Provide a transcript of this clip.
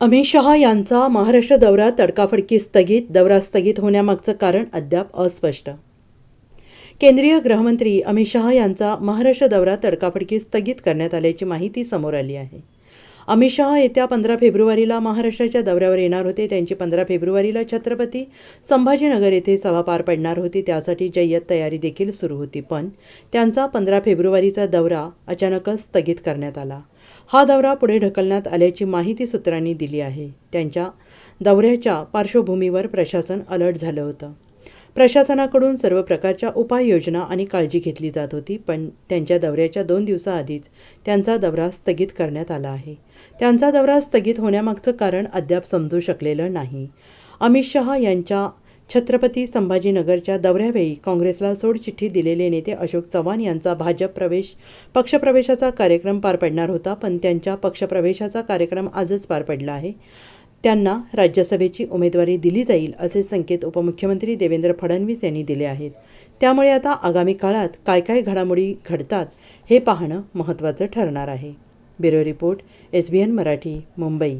अमित शहा यांचा महाराष्ट्र दौरा तडकाफडकी स्थगित दौरा स्थगित होण्यामागचं कारण अद्याप अस्पष्ट. केंद्रीय गृहमंत्री अमित शहा यांचा महाराष्ट्र दौरा तडकाफडकी स्थगित करण्यात आल्याची माहिती समोर आली आहे. अमित शहा येत्या पंधरा फेब्रुवारीला महाराष्ट्राच्या दौऱ्यावर येणार होते. त्यांची पंधरा फेब्रुवारीला छत्रपती संभाजीनगर येथे सभा पार पडणार होती. त्यासाठी जय्यत तयारी देखील सुरू होती. पण त्यांचा पंधरा फेब्रुवारीचा दौरा अचानकच स्थगित करण्यात आला. हा दौरा पुढे ढकलण्यात आल्याची माहिती सूत्रांनी दिली आहे. त्यांच्या दौऱ्याच्या पार्श्वभूमीवर प्रशासन अलर्ट झालं होतं. प्रशासनाकडून सर्व प्रकारच्या उपाययोजना आणि काळजी घेतली जात होती पण त्यांच्या दौऱ्याच्या दोन दिवसाआधीच त्यांचा दौरा स्थगित करण्यात आला आहे. त्यांचा दौरा स्थगित होण्यामागचं कारण अद्याप समजू शकलेलं नाही. अमित शहा यांच्या छत्रपती संभाजीनगरच्या दौऱ्यावेळी काँग्रेसला सोडचिठ्ठी दिलेले नेते अशोक चव्हाण यांचा भाजप प्रवेश पक्षप्रवेशाचा कार्यक्रम पार पडणार होता पण त्यांच्या पक्षप्रवेशाचा कार्यक्रम आजच पार पडला आहे. त्यांना राज्यसभेची उमेदवारी दिली जाईल असे संकेत उपमुख्यमंत्री देवेंद्र फडणवीस यांनी दिले आहेत. त्यामुळे आता आगामी काळात काय काय घडामोडी घडतात हे पाहणं महत्त्वाचं ठरणार आहे. Bureau report S B N Marathi Mumbai.